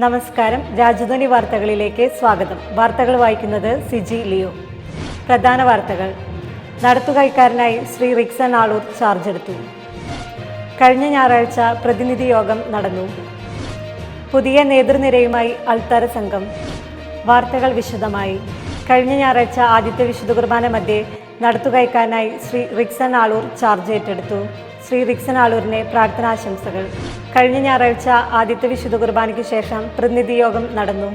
നമസ്കാരം. രാജധാനി വാർത്തകളിലേക്ക് സ്വാഗതം. വാർത്തകൾ വായിക്കുന്നത് സിജി ലിയോ. പ്രധാന വാർത്തകൾ. നടത്തുകൈക്കാരനായി ശ്രീ റിക്സൺ ആളൂർ ചാർജ് എടുത്തു. കഴിഞ്ഞ ഞായറാഴ്ച പ്രതിനിധി യോഗം നടന്നു. പുതിയ നേതൃനിരയുമായി അൾത്താര സംഘം. വാർത്തകൾ വിശദമായി. കഴിഞ്ഞ ഞായറാഴ്ച ആദ്യത്തെ വിശുദ്ധ കുർബാന മധ്യേ നടത്തുകൈക്കാരനായി ശ്രീ റിക്സൺ ആളൂർ ചാർജ് ഏറ്റെടുത്തു. ശ്രീ റിക്സൻ ആളൂരിനെ പ്രാർത്ഥനാശംസകൾ. കഴിഞ്ഞ ഞായറാഴ്ച ആദ്യത്തെ വിശുദ്ധ കുർബാനയ്ക്ക് ശേഷം പ്രതിനിധി യോഗം നടന്നു.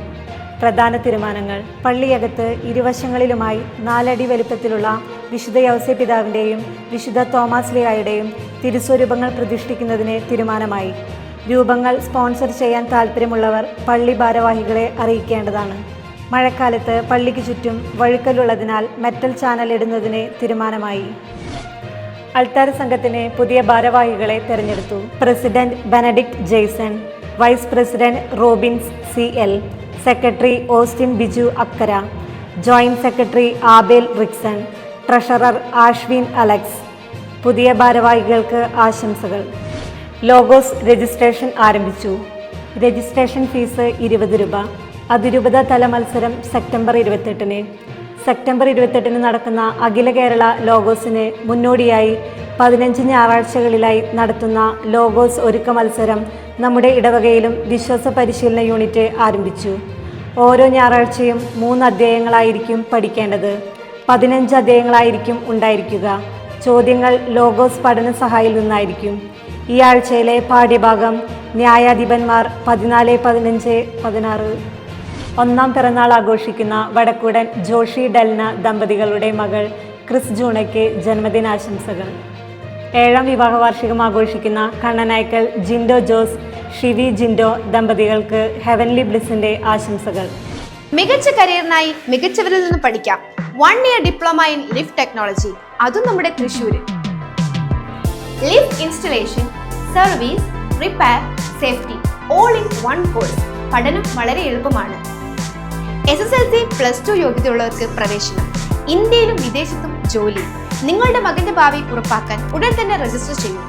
പ്രധാന തീരുമാനങ്ങൾ. പള്ളിയകത്ത് ഇരുവശങ്ങളിലുമായി നാലടി വലുപ്പത്തിലുള്ള വിശുദ്ധ യൗസെ പിതാവിന്റെയും വിശുദ്ധ തോമസ് ലിയായുടെയും തിരുസ്വരൂപങ്ങൾ പ്രതിഷ്ഠിക്കുന്നതിന് തീരുമാനമായി. രൂപങ്ങൾ സ്പോൺസർ ചെയ്യാൻ താല്പര്യമുള്ളവർ പള്ളി ഭാരവാഹികളെ അറിയിക്കേണ്ടതാണ്. മഴക്കാലത്ത് പള്ളിക്ക് ചുറ്റും വഴുക്കലുള്ളതിനാൽ മെറ്റൽ ചാനൽ ഇടുന്നതിന് തീരുമാനമായി. അൾത്താര സംഘത്തിന് പുതിയ ഭാരവാഹികളെ തെരഞ്ഞെടുത്തു. President Benedict Jaison vice president Robins C L secretary Austin Biju Akkara joint secretary Abel Rixon treasurer Ashwin Alex. പുതിയ ഭാരവാഹികൾക്ക് ആശംസകൾ. ലോഗോസ് രജിസ്ട്രേഷൻ ആരംഭിച്ചു. രജിസ്ട്രേഷൻ ഫീസ് ഇരുപത് രൂപ. അതിരൂപത തല മത്സരം സെപ്റ്റംബർ ഇരുപത്തെട്ടിന്. സെപ്റ്റംബർ ഇരുപത്തെട്ടിന് നടക്കുന്ന അഖില കേരള ലോഗോസിന് മുന്നോടിയായി പതിനഞ്ച് ഞായറാഴ്ചകളിലായി നടത്തുന്ന ലോഗോസ് ഒരുക്ക മത്സരം നമ്മുടെ ഇടവകയിലും വിശ്വാസ പരിശീലന യൂണിറ്റ് ആരംഭിച്ചു. ഓരോ ഞായറാഴ്ചയും മൂന്ന് അധ്യായങ്ങളായിരിക്കും പഠിക്കേണ്ടത്. പതിനഞ്ച് അധ്യായങ്ങളായിരിക്കും ഉണ്ടായിരിക്കുക. ചോദ്യങ്ങൾ ലോഗോസ് പഠന സഹായിൽ നിന്നായിരിക്കും. ഈ ആഴ്ചയിലെ പാഠ്യഭാഗം ന്യായാധിപന്മാർ പതിനാല് പതിനഞ്ച് പതിനാറ് ഒന്നാം പിറന്നാൾ ആഘോഷിക്കുന്ന വടക്കുടൻ ജോഷി ഡൽന ദമ്പതികളുടെ മകൾ ക്രിസ് ജൂണയ്ക്ക് ജന്മദിനാശംസകൾ. ഏഴാം വിവാഹ വാർഷികം ആഘോഷിക്കുന്ന കണ്ണനായ്ക്കൽ ജിൻഡോ ജോസ് ഷിവി ജിൻഡോ ദമ്പതികൾക്ക് ഹെവൻലി ബ്ലിസിന്റെ ആശംസകൾ. മികച്ച കരിയറിനായി മികച്ചവരിൽ നിന്ന് പഠിക്കാം. One year diploma in lift technology അതും നമ്മുടെ Thrissur lift installation service repair safety all in one course പഠനം വളരെ എളുപ്പമാണ്. S S L C plus two യോഗ്യതയുള്ളവർക്ക് പ്രവേശനം ഇന്ത്യയിലും വിദേശത്തും ജോലി. നിങ്ങളുടെ മകന്റെ ഭാവി ഉറപ്പാക്കാൻ ഉടൻ തന്നെ രജിസ്റ്റർ ചെയ്യൂ.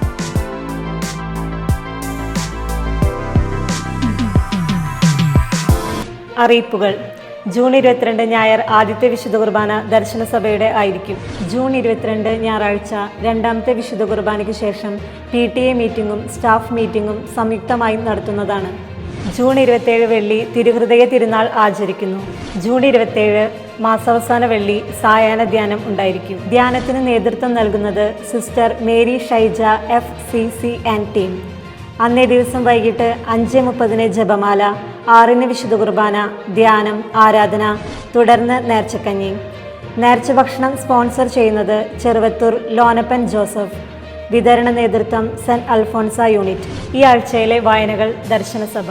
അറിയിപ്പുകൾ. ജൂൺ ഇരുപത്തിരണ്ട് ഞായർ ആദ്യത്തെ വിശുദ്ധ കുർബാന ദർശന സഭയുടെ ആയിരിക്കും. ജൂൺ ഇരുപത്തിരണ്ട് ഞായറാഴ്ച രണ്ടാമത്തെ വിശുദ്ധ കുർബാനയ്ക്ക് ശേഷം പി ടി എ മീറ്റിംഗും സ്റ്റാഫ് മീറ്റിംഗും സംയുക്തമായി നടത്തുന്നതാണ്. ജൂൺ ഇരുപത്തേഴ് വെള്ളി തിരുഹൃദയ തിരുനാൾ ആചരിക്കുന്നു. ജൂൺ ഇരുപത്തേഴ് മാസാവസാന വെള്ളി സായാഹ്ന ധ്യാനം ഉണ്ടായിരിക്കും. ധ്യാനത്തിന് നേതൃത്വം നൽകുന്നത് sister Mary Shaija F C C and team. അന്നേ ദിവസം വൈകിട്ട് അഞ്ച് മുപ്പതിന് ജപമാല ആറിന് വിശുദ്ധ കുർബാന ധ്യാനം ആരാധന തുടർന്ന് നേർച്ചക്കഞ്ഞി. നേർച്ച ഭക്ഷണം സ്പോൺസർ ചെയ്യുന്നത് ചെറുവത്തൂർ ലോനപ്പൻ ജോസഫ്. വിതരണ നേതൃത്വം സെന്റ് അൽഫോൺസ യൂണിറ്റ്. ഈ ആഴ്ചയിലെ വായനകൾ ദർശനസഭ.